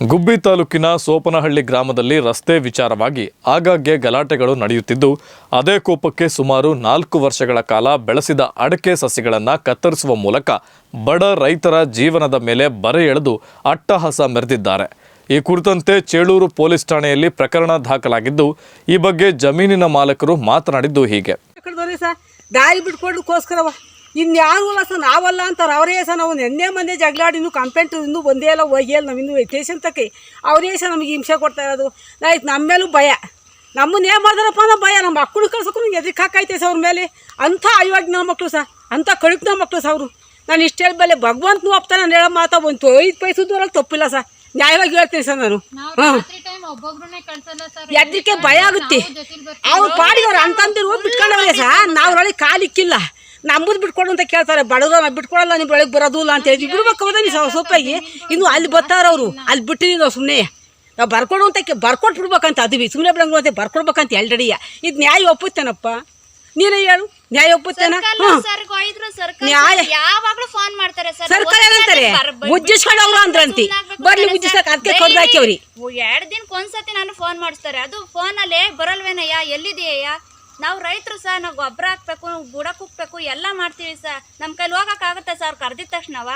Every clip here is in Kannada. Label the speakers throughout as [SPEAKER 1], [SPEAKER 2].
[SPEAKER 1] ಗುಬ್ಬಿ ತಾಲೂಕಿನ ಸೋಪನಹಳ್ಳಿ ಗ್ರಾಮದಲ್ಲಿ ರಸ್ತೆ ವಿಚಾರವಾಗಿ ಆಗಾಗ್ಗೆ ಗಲಾಟೆಗಳು ನಡೆಯುತ್ತಿದ್ದು, ಅದೇ ಕೋಪಕ್ಕೆ ಸುಮಾರು ನಾಲ್ಕು ವರ್ಷಗಳ ಕಾಲ ಬೆಳೆಸಿದ ಅಡಕೆ ಸಸಿಗಳನ್ನು ಕತ್ತರಿಸುವ ಮೂಲಕ ಬಡ ರೈತರ ಜೀವನದ ಮೇಲೆ ಬರೆ ಎಳೆದು ಅಟ್ಟಹಾಸ ಮೆರೆದಿದ್ದಾರೆ. ಈ ಕುರಿತಂತೆ ಚೇಳೂರು ಪೊಲೀಸ್ ಠಾಣೆಯಲ್ಲಿ ಪ್ರಕರಣ ದಾಖಲಾಗಿದ್ದು, ಈ ಬಗ್ಗೆ ಜಮೀನಿನ ಮಾಲಕರು ಮಾತನಾಡಿದ್ದು ಹೀಗೆ.
[SPEAKER 2] ಸರ್ ಇನ್ಯಾರು ಅಲ್ಲ ಸರ್ ನಾವಲ್ಲ ಅಂತಾರೆ. ಅವರೇ ಸರ್ ನಾವು ನೆನ್ನೆ ಮೊನ್ನೆ ಜಗಳಾಡಿ ಇನ್ನೂ ಕಂಪ್ಲೇಂಟ್ ಇನ್ನೂ ಬಂದೇ ಇಲ್ಲ ಹೋಗಿಲ್ಲ ನಾವು ಇನ್ನೂ ಸ್ಟೇಷನ್ ತಕ್ಕೆ. ಅವರೇ ಸರ್ ನಮಗೆ ಹಿಂಸೆ ಕೊಡ್ತಾ ಇರೋದು. ಆಯ್ತು ನಮ್ಮ ಮೇಲೂ ಭಯ. ನಮ್ಮನ್ನ ಏನು ಮಾಡಿದಾರಪ್ಪ ಅನ್ನೋ ಭಯ. ನಮ್ಮ ಮಕ್ಕಳು ಕಳ್ಸೋಕ್ಕೂ ನಂಗೆ ಎದಕ್ಕೆ ಹಾಕೈತೆ ಸರ್ ಅವ್ರ ಮೇಲೆ. ಅಂಥ ಅಯೋಗ್ಯ ನಮ್ಮ ಮಕ್ಕಳು ಸರ್. ಅಂಥ ಕಳುಕ್ನ ನಮ್ಮ ಮಕ್ಕಳು ಸರ್ ಅವರು. ನಾನು ಇಷ್ಟೇ ಬೆಲೆ ಭಗವಂತನು ಒಪ್ತಾನೆ. ನಾನು ಹೇಳೋ ಮಾತಾ ಒಂದು ಐದು ಪೈಸದವರಲ್ಲಿ ತಪ್ಪಿಲ್ಲ ಸರ್. ನ್ಯಾಯವಾಗಿ ಹೇಳ್ತೀನಿ ಸರ್ ನಾನು. ಹಾಂ.
[SPEAKER 3] ಸರ್.
[SPEAKER 2] ಎದ್ರಿಕೆ ಭಯ ಆಗುತ್ತೆ.
[SPEAKER 3] ಅವ್ರು ಪಾಡಿಗೆ ಬರ್ತೀವಿ.
[SPEAKER 2] ಅವ್ರು ಪಾಡಿದವ್ರು ಅಂತಂದಿರು ಬಿಟ್ಕೊಂಡವ್ರೆ ಸಹ ನಾವು ಒಳಗೆ ಕಾಲಿಕ್ಕಿಲ್ಲ. ನಮ್ಮದು ಬಿಟ್ಕೊಡು ಅಂತ ಕೇಳ್ತಾರೆ. ಬಡವ್ರು ನಾವು ಬಿಟ್ಕೊಡಲ್ಲ ನೀವು ಬೆಳಗ್ಗೆ ಬರೋದು ಇಲ್ಲ ಅಂತ ಹೇಳಿ. ಬಿಡ್ಬೇಕು ಹೌದಾ ನೀವು ಸೊಪ್ಪಾಗಿ ಇನ್ನು ಅಲ್ಲಿ ಬರ್ತಾರ ಅವರು. ಅಲ್ಲಿ ಬಿಟ್ಟಿದ್ದೀವಿ ನಾವು ಸುಮ್ಮನೆ ನಾವು ಬರ್ಕೊಡು ಅಂತ ಬರ್ಕೊಟ್ ಬರ್ಕೊಟ್ಟು ಬಿಡ್ಬೇಕಂತ ಅದೀವಿ ಸುಮ್ಮನೆ ಬಿಡಂಗು ಅಂತ ಬರ್ಕೊಡ್ಬೇಕಂತ ಎಲ್ರೆಡಿಯ ಇದು ನ್ಯಾಯ ಒಪ್ಪುತ್ತೇನಪ್ಪ? ನೀನೇ ಹೇಳು. ನ್ಯಾಯ ಒಪ್ಪುತ್ತೇನ? ನ್ಯಾಯ.
[SPEAKER 4] ಫೋನ್ ಮಾಡ್ತಾರೆ ಸರ್.
[SPEAKER 2] ಸರ್ಕಾರ ಏನಂತಾರೆ ಮುಜ್ಜಿಸ್ಕೊಂಡವ್ರು ಅಂದ್ರಂತಿ. ಬರ್ಲಿ ಮುಜ್ಜಿಸಕ್ ಅದಕ್ಕೆ ಕಡ್ದು ಹಾಕ್ಯವ್ರಿ
[SPEAKER 4] ಎರಡ್ ದಿನಕ್ಕೆ ಒಂದ್ಸತಿ ನಾನು ಫೋನ್ ಮಾಡಿಸ್ತಾರೆ. ಅದು ಫೋನ್ ಅಲ್ಲೇ ಬರಲ್ವೇನಯ್ಯ? ಎಲ್ಲಿದೆಯಯ್ಯ ನಾವು ರೈತರು ಸರ್ ನಾವು ಗೊಬ್ಬರ ಹಾಕ್ಬೇಕು ಬುಡಕ್ಕೆ ಹೋಗ್ಬೇಕು ಎಲ್ಲ ಮಾಡ್ತೀವಿ ಸರ್. ನಮ್ ಕೈಲಿ ಹೋಗಕ್ ಆಗುತ್ತೆ ಸರ್ ಕರೆದಿದ ತಕ್ಷಣವ?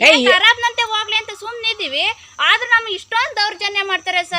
[SPEAKER 2] ಖರಾಬ್
[SPEAKER 4] ಖರಾಬ್ನಂತೆ ಹೋಗ್ಲಿ ಅಂತ ಸುಮ್ನೆ ಇದೀವಿ ಆದ್ರೂ ನಮ್ಗೆ ಇಷ್ಟೊಂದು ದೌರ್ಜನ್ಯ ಮಾಡ್ತಾರೆ ಸರ್.